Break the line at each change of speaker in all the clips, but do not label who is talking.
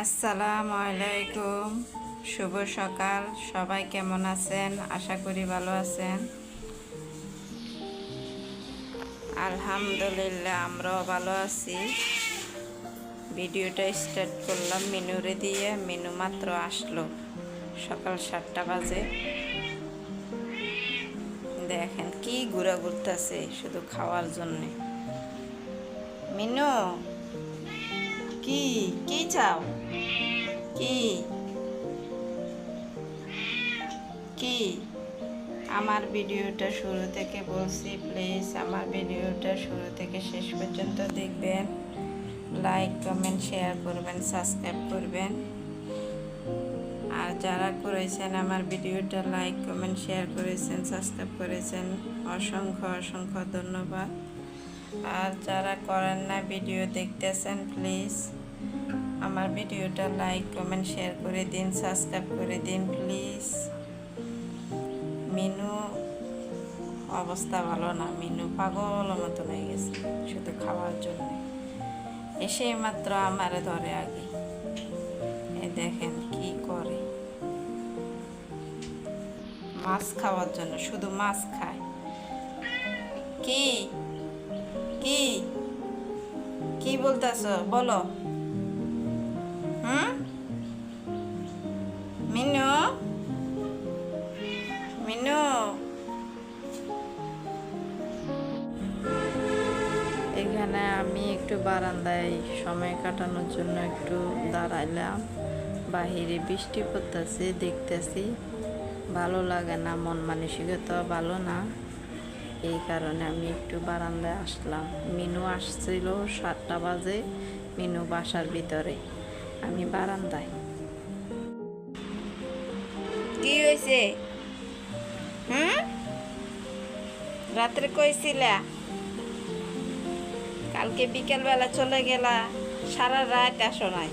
আসসালামু আলাইকুম। শুভ সকাল। সবাই কেমন আছেন? আশা করি ভালো আছেন। আলহামদুলিল্লাহ, আমরাও ভালো আছি। ভিডিওটা স্টার্ট করলাম মিনুরে দিয়ে। মিনু মাত্র আসলো সকাল সাতটা বাজে। দেখেন কি ঘুরা ঘুরতেছে শুধু খাওয়ার জন্যে। মিনু, কি কি চাও? কি? কি? আমার ভিডিওটা শুরু থেকে বলছি প্লিজ আমার ভিডিওটা শুরু থেকে শেষ পর্যন্ত দেখবেন। লাইক কমেন্ট শেয়ার করবেন সাবস্ক্রাইব করবেন। আর যারা করেছেন আমার ভিডিওটা লাইক কমেন্ট শেয়ার করেছেন সাবস্ক্রাইব করেছেন, অসংখ্য অসংখ্য ধন্যবাদ। আর যারা করেন না, ভিডিও দেখতেছেন প্লিজ আমার ভিডিওটা লাইক কমেন্ট শেয়ার করে দিন সাবস্ক্রাইব করে দিন প্লিজ মিনু, অবস্থা ভালো না। মিনু পাগল মতন হয়ে গেছে শুধু খাওয়ার জন্য। এসে মাত্র আমারে ধরে আগে। এ দেখেন কি করে। মাছ খাওয়ার জন্য শুধু মাছ খায়। কি? কি? কি বলতেছ? বলো। একটু বারান্দায় সময় কাটানোর জন্য একটু দাঁড়াইলাম। বাহিরে বৃষ্টি পড়তেছে, দেখতেছি ভালো লাগে না, মন মানসিকতা ভালো না। এই কারণে আমি একটু বারান্দায় আসলাম। মিনু আসছিল সাতটা বাজে, মিনু বাসার ভিতরে। আমি বারান্দায়। কি হয়েছে হুম? রাত্রে কইছিলা? কালকে বিকেলবেলা চলে গেলা, সারা রাত আসো নাই।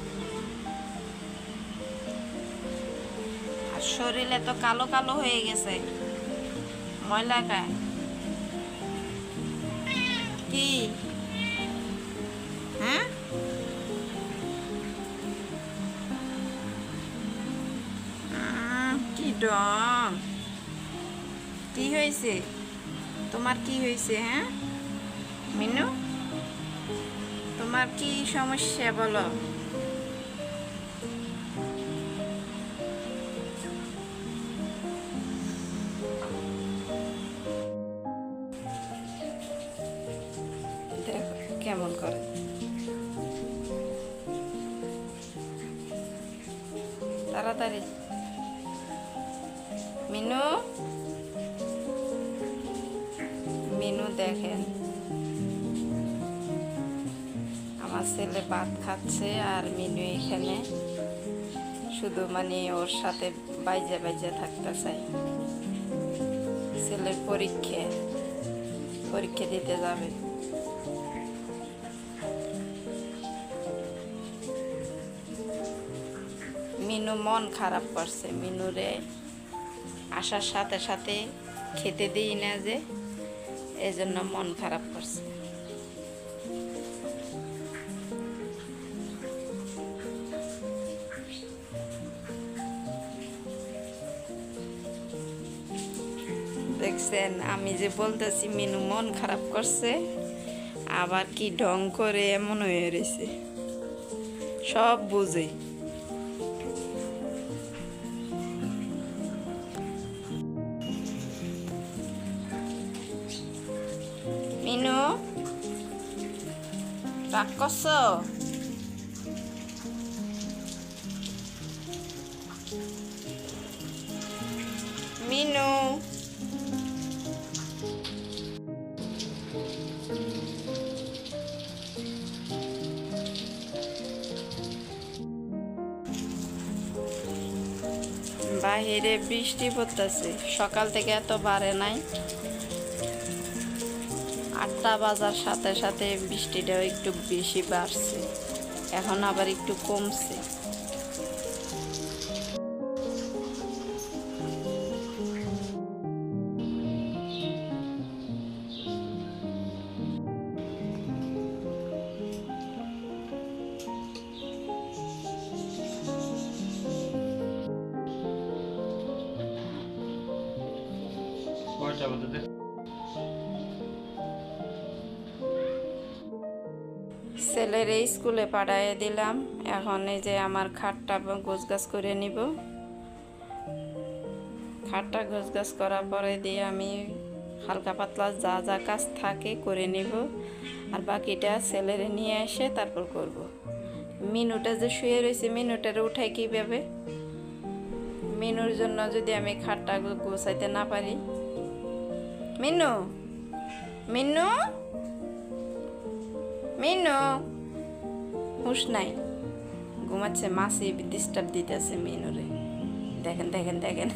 আর শরীরে তো কালো কালো হয়ে গেছে। ময়লা খায়। কি? হ্যাঁ? কি ডং? কি হয়েছে? তোমার কি হয়েছে হ্যাঁ? মিনু? তোমার কি সমস্যা বলো? কেমন করে? তাড়াতাড়ি। মিনু? মিনু দেখেন। আমার ছেলে ভাত খাচ্ছে আর মিনু এখানে। শুধু মানে ওর সাথে বাইজে বাইজে থাকতে চাই ছেলের পরীক্ষা পরীক্ষা দিতে যাবে। মিনু মন খারাপ করছে। মিনুরে আসার সাথে সাথে খেতে দিই না যে, এজন্য মন খারাপ করছে। দেখছেন, আমি যে বলতেছি, মিনু মন খারাপ করছে, আবার কি ঢং করে এমন হয়ে রয়েছে। সব বুঝে। মিনু, রাগ করছ? বাহিরে বৃষ্টি পড়তেছে। সকাল থেকে এত বাড়ে নাই। আটটা বাজার সাথে সাথে বৃষ্টিটাও একটু বেশি বাড়ছে। এখন আবার একটু কমছে। ছেলের এই স্কুলে পাঠাইয়ে দিলাম। এখন এই যে আমার খাটটা গোছ গাছ করে নিব। খাটটা গোছ গাছ করার পরে দিয়ে আমি হালকা পাতলা যা যা কাজ থাকে করে নিব। আর বাকিটা ছেলেরে নিয়ে এসে তারপর করব। মিনুটা যে শুয়ে রয়েছে, মিনুটার উঠাই কীভাবে? মিনুর জন্য যদি আমি খাটটা গোছাইতে না পারি। মিনু মিনু! মিনু হুশ নাই। ঘুমাচ্ছে মাসি ডিস্টার্ব দিতেছে মিনুরে দেখেন দেখেন দেখেন।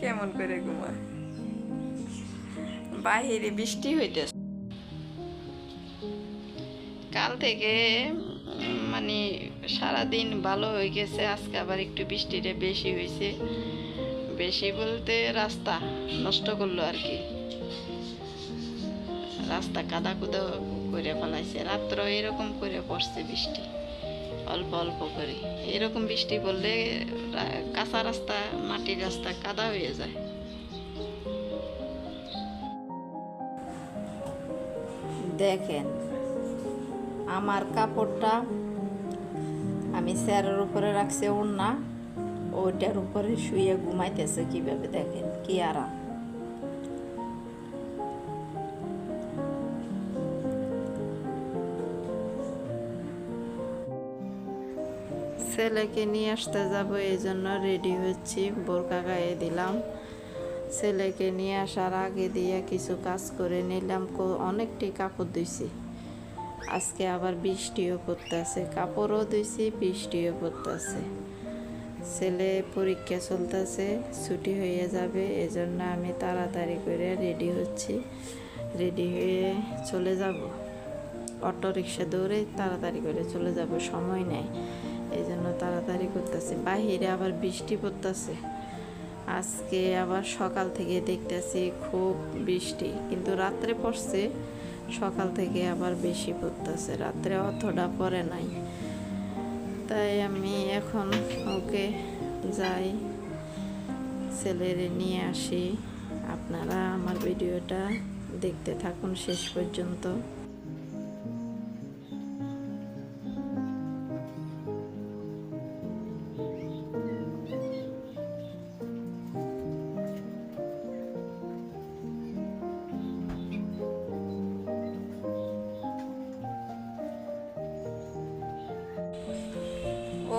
কেমন করে ঘুমায়। বাহিরে বৃষ্টি হইতেছে। কাল থেকে মানে সারাদিন ভালো হয়ে গেছে, আজকে আবার একটু বৃষ্টিটা বেশি হয়েছে বেশি বলতে রাস্তা নষ্ট করল আর কি। রাস্তা কাদা কুদা করে ফেলাইছে। রাত্র এরকম করে পড়ছে বৃষ্টি। অল্প অল্প করে। এরকম বৃষ্টি পড়লে কাঁচা রাস্তা, মাটির রাস্তা কাদা হয়ে যায়। দেখেন, আমার কাপড়টা আমি স্যারের উপরে রাখছি ওড়না, ওইটার উপরে শুয়ে ঘুমাইতেছে কীভাবে দেখেন? কি আরাম। ছেলেকে নিয়ে আসতে যাব, এই জন্য রেডি হচ্ছি, বোরকা গায়ে দিলাম। ছেলেকে নিয়ে আসার আগে দিয়ে কিছু কাজ করে নিলাম অনেকটি কাপড় ধুইছি। আজকে আবার বৃষ্টিও পড়তেছে, কাপড়ও ধুইছি, বৃষ্টিও পড়তেছে। ছেলে পরীক্ষা চলতেছে, ছুটি হয়ে যাবে, এজন্য আমি তাড়াতাড়ি করে রেডি হচ্ছি। রেডি হয়ে চলে যাব। অটো রিক্সা দৌড়ে তাড়াতাড়ি করে চলে যাব, সময় নেই। এই জন্য তাড়াতাড়ি করতেছে। বাহিরে আবার বৃষ্টি পড়তেছে। আজকে আবার সকাল থেকে দেখতেছি খুব বৃষ্টি, কিন্তু রাত্রে পড়ছে, সকাল থেকে আবার বেশি পড়তেছে। রাত্রে অতটা পড়ে নাই। তাই আমি এখন ওকে যাই, ছেলেরে নিয়ে আসি। আপনারা আমার ভিডিওটা দেখতে থাকুন শেষ পর্যন্ত।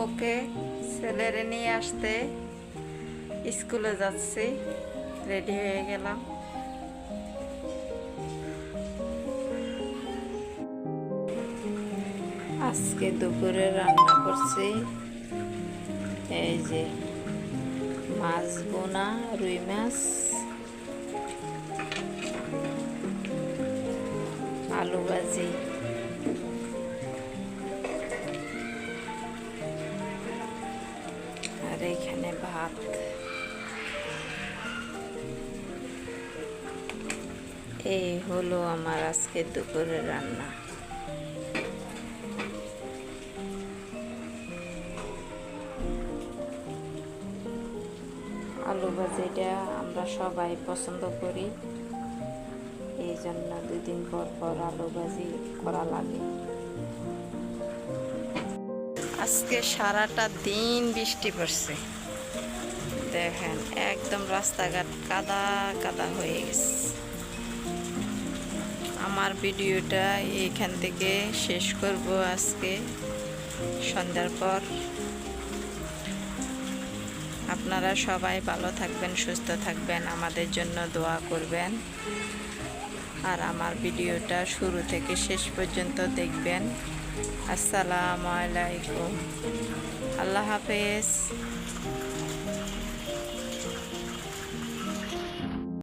ওকে ছেলেরে নিয়ে আসতে স্কুলে যাচ্ছি, রেডি হয়ে গেলাম। আজকে দুপুরে রান্না করছি, এই যে মাছ বোনা রুই মাছ, আলু ভাজি। ভাত এই হলো আমার আজকে দুপুরের রান্না। আলু ভাজিটা আমরা সবাই পছন্দ করি। এই জন্য দুদিন পর পর আলু ভাজি করা লাগে। আজকে সারাটা দিন বৃষ্টি পড়ছে। দেখেন, একদম রাস্তাঘাট কাদা কাদা হয়ে গেছে। আমার ভিডিওটা এইখান থেকে শেষ করব আজকে। সন্ধ্যার পর। আপনারা সবাই ভালো থাকবেন, সুস্থ থাকবেন, আমাদের জন্য দোয়া করবেন। আর আমার ভিডিওটা শুরু থেকে শেষ পর্যন্ত দেখবেন। আসসালামু আলাইকুম। আল্লাহ হাফেজ।